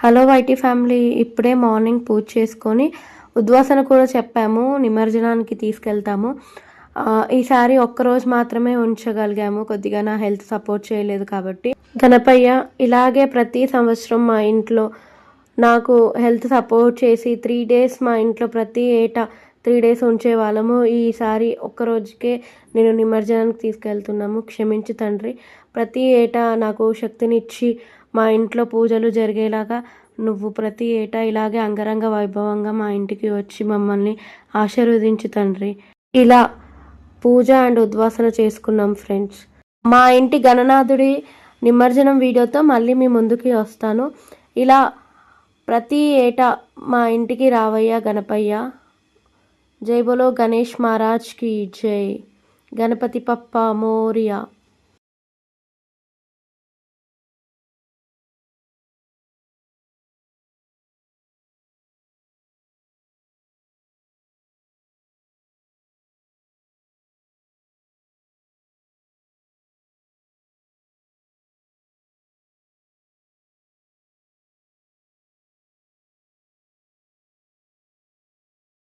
Hello YT family ఇప్పుడే morning పూజ చేసుకొని ఉద్వాసన కూడా చెప్పాము నిమజ్జనానికి తీసుకెళ్తాము. ఈసారి ఒక్కరోజు మాత్రమే ఉంచగలిగాము కొద్దిగా నా హెల్త్ సపోర్ట్ చేయలేదు కాబట్టి. గణపయ్య ఇలాగే ప్రతి సంవత్సరం మా ఇంట్లో నాకు హెల్త్ సపోర్ట్ చేసి త్రీ డేస్ మా ఇంట్లో ప్రతి ఏటా త్రీ డేస్ ఉంచే వాళ్ళము. ఈసారి ఒక్క రోజుకే నేను నిమజ్జనానికి తీసుకెళ్తున్నాము. క్షమించు తండ్రి. ప్రతి ఏటా నాకు శక్తినిచ్చి మా ఇంట్లో పూజలు జరిగేలాగా నువ్వు ప్రతి ఏటా ఇలాగే అంగరంగ వైభవంగా మా ఇంటికి వచ్చి మమ్మల్ని ఆశీర్వదించు తండ్రి. ఇలా పూజ అండ్ ఉద్వాసన చేసుకున్నాం ఫ్రెండ్స్. మా ఇంటి గణనాథుడి నిమజ్జనం వీడియోతో మళ్ళీ మీ ముందుకి వస్తాను. ఇలా ప్రతి ఏటా మా ఇంటికి రావయ్యా గణపయ్య. జై బోలో గణేష్ మహారాజ్కి జై. గణపతి పప్ప మోరియా.